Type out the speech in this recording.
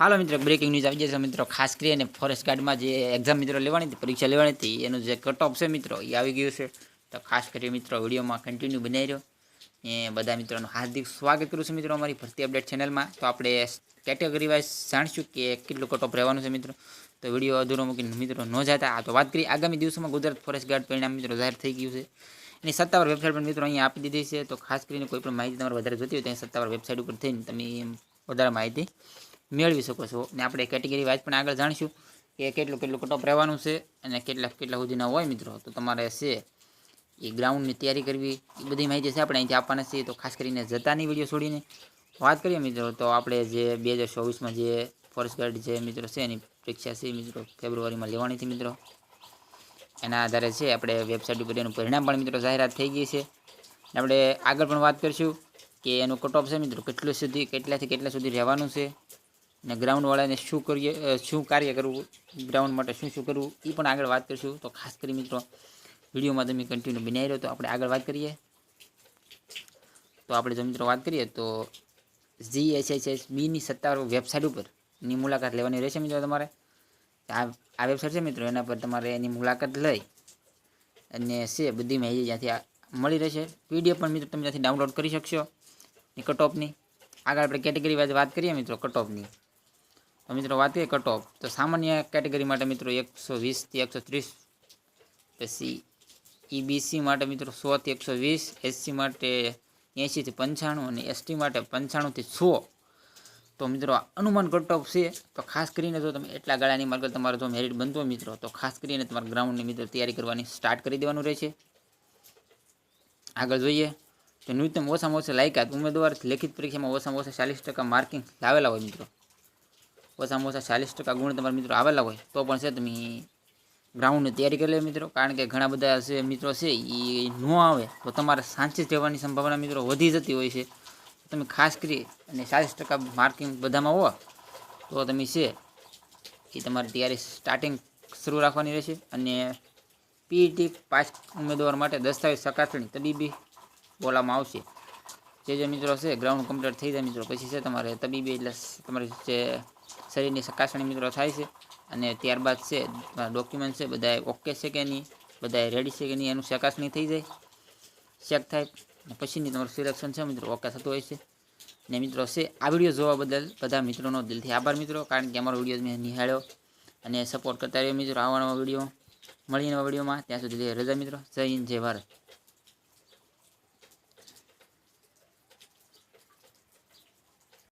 હાલો મિત્રો breaking news આવી જશે મિત્રો. ખાસ કરીને ફોરેસ્ટ ગાર્ડમાં જે એક્ઝામ મિત્રો લેવાની હતી, પરીક્ષા લેવાની હતી, એનું જે કટ ઓફ છે મિત્રો, એ આવી ગયું છે. તો ખાસ કરી મિત્રો, વિડીયોમાં કન્ટિન્યુ બનાવી રહ્યો. એ બધા મિત્રોનું હાર્દિક સ્વાગત કરું છું મિત્રો અમારી ભરતી અપડેટ ચેનલમાં તો આપણે કેટેગરી વાઇઝ જાણીશું કે કેટલું કટ ઓફ રહેવાનું છે મિત્રો. તો વીડિયો અધૂરો મૂકીને મિત્રો ન જતા. આ તો વાત કરી આગામી દિવસોમાં ગુજરાત ફોરેસ્ટ ગાર્ડ પરિણામ મિત્રો જાહેર થઈ ગયું છે. એની સત્તાવાર વેબસાઇટ પણ મિત્રો અહીંયા આપી દીધી છે. તો ખાસ કરીને કોઈ પણ માહિતી તમારે વધારે જોતી હોય તો સત્તાવાર વેબસાઇટ ઉપર થઈને તમે વધારે માહિતી મેળવી શકો છો. ને આપણે કેટેગરી વાઇઝ પણ આગળ જાણીશું કે કેટલું કેટલું કટઓફ રહેવાનું છે અને કેટલા કેટલા સુધીના હોય મિત્રો. તો તમારે છે એ ગ્રાઉન્ડની તૈયારી કરવી. એ બધી માહિતી છે આપણે અહીંથી આપવાના છીએ. તો ખાસ કરીને જતાની વીડિયો છોડીને વાત કરીએ મિત્રો. તો આપણે જે બે હજાર ચોવીસમાં જે ફોરેસ્ટ ગાર્ડ જે મિત્રો છે એની પરીક્ષા છે મિત્રો ફેબ્રુઆરીમાં લેવાની હતી મિત્રો. એના આધારે છે આપણે વેબસાઇટ ઉપર એનું પરિણામ પણ મિત્રો જાહેરાત થઈ ગઈ છે. અને આપણે આગળ પણ વાત કરીશું કે એનું કટ છે મિત્રો, કેટલું સુધી, કેટલાથી કેટલા સુધી રહેવાનું છે. અને ગ્રાઉન્ડવાળાને શું કરીએ શું કાર્ય કરવું ગ્રાઉન્ડ માટે શું શું કરવું એ પણ આગળ વાત કરીશું. તો ખાસ કરી મિત્રો, વિડીયોમાં તમે કન્ટિન્યુ બનાવી રહ્યો તો આપણે આગળ વાત કરીએ. તો આપણે જો મિત્રો વાત કરીએ તો જી એસ એચ એસ બીની સત્તાવાર વેબસાઇટ ઉપરની મુલાકાત લેવાની રહેશે મિત્રો તમારે. આ આ વેબસાઇટ છે મિત્રો, એના પર તમારે એની મુલાકાત લઈ અને છે બધી માહિતી ત્યાંથી આ મળી રહેશે. પીડીએફ પણ મિત્રો તમે ત્યાંથી ડાઉનલોડ કરી શકશો. એ કટઓફની આગળ આપણે કેટેગરી વાઇઝ વાત કરીએ મિત્રો કટઓફની તો મિત્રો વાત કરીએ કટઓફ તો સામાન્ય કેટેગરી માટે મિત્રો એકસો વીસથી એકસો ત્રીસ, પછી ઈબીસી માટે મિત્રો સોથી એકસો વીસ એસસી માટે એંશીથી પંચાણું અને એસટી માટે પંચાણુંથી સો. તો મિત્રો અનુમાન કટઓફ છે. તો ખાસ કરીને જો તમે એટલા ગાળાની માર્ગ તમારે જો મેરિટ બનતો હોય મિત્રો, તો ખાસ કરીને તમારે ગ્રાઉન્ડની મિત્રો તૈયારી કરવાની સ્ટાર્ટ કરી દેવાનું રહેશે. આગળ જોઈએ. તો ન્યૂનતમ ઓછામાં ઓછા લાયકાત ઉમેદવાર લેખિત પરીક્ષામાં ઓછામાં ઓછા ચાલીસ ટકા માર્કિંગ લાવેલા હોય મિત્રો. ઓછામાં ઓછા ચાલીસ ટકા ગુણ તમારા મિત્રો આવેલા હોય, તો પણ છે તમે ગ્રાઉન્ડની તૈયારી કરી લે મિત્રો. કારણ કે ઘણા બધા છે મિત્રો છે એ ન આવે, તો તમારે સાંચી જવાની સંભાવના મિત્રો વધી જતી હોય છે. તમે ખાસ કરી અને ચાલીસ ટકા માર્કિંગ બધામાં હો તો તમે છે એ તમારી તૈયારી સ્ટાર્ટિંગ શરૂ રાખવાની રહેશે. અને પીઈટી પાસ ઉમેદવાર માટે દસ્તાવેજ ચકાસણી તબીબી બોલાવવામાં આવશે. જે જે મિત્રો છે ગ્રાઉન્ડ કમ્પ્લીટ થઈ જાય મિત્રો, પછી છે તમારે તબીબી એટલે તમારી જે શરીરની ચકાસણી મિત્રો થાય છે અને ત્યારબાદ છે ડોક્યુમેન્ટ છે બધા ઓકે છે કે નહીં બધા રેડી છે કે નહીં, એનું ચકાસણી થઈ જાય. ચેક થાય. પછીની તમારું સિલેક્શન છે મિત્રો ઓકે થતું હોય છે. ને મિત્રો છે, આ વીડિયો જોવા બદલ બધા મિત્રોનો દિલથી આભાર મિત્રો, કારણ કે અમારો વીડિયો મેં નિહાળ્યો. અને સપોર્ટ કરતા રહ્યો મિત્રો, આવા નવા વીડિયો મળીએ વિડીયોમાં ત્યાં સુધી રજા મિત્રો, જય હિન્દ, જય ભારત.